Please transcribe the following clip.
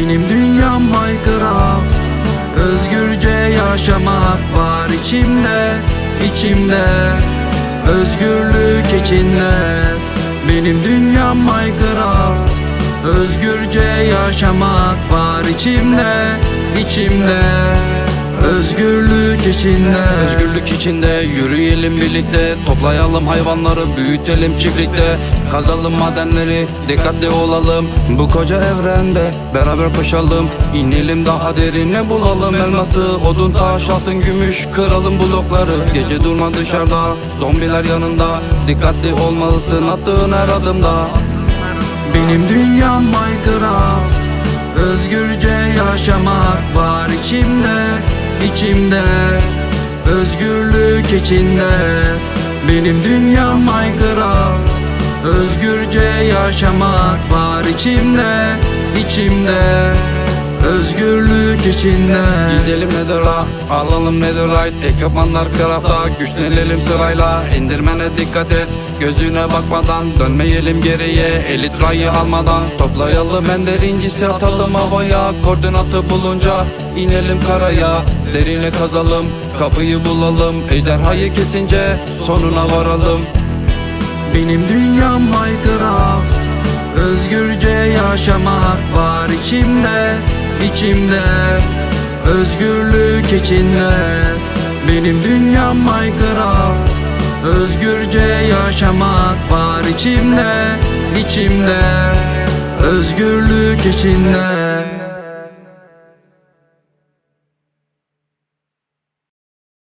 Benim dünyam Minecraft. Özgürce yaşamak var içimde içimde. Özgürlük içinde. Benim dünyam Minecraft. Özgürce yaşamak var içimde içimde Özgürlük içinde. Özgürlük içinde. Yürüyelim birlikte. Toplayalım hayvanları büyütelim çiftlikte. Kazalım madenleri dikkatli olalım. Bu koca evrende beraber koşalım. İnelim daha derine bulalım elması. Odun taş altın gümüş kıralım blokları. Gece durma dışarıda zombiler yanında. Dikkatli olmalısın attığın her adımda. Benim dünyam Minecraft. Özgürce yaşamak var içimde içimde. Özgürlük içinde. Benim dünyam Minecraft. Özgürce yaşamak var içimde içimde Özgürlük içinde Gidelim Nether'a alalım Netherite. Ekipmanlar crafta güçlenelim sırayla. İndirmene dikkat et Gözüne bakmadan. Dönmeyelim geriye Elit rayı almadan. Toplayalım ender incisi atalım havaya. Koordinatı bulunca inelim karaya. Derine kazalım kapıyı bulalım. Ejderhayı kesince sonuna varalım. Benim dünyam Minecraft. Özgürce yaşamak var içimde içimde Özgürlük içinde. Benim dünyam Minecraft Özgürce yaşamak var içimde içimde. Özgürlük içinde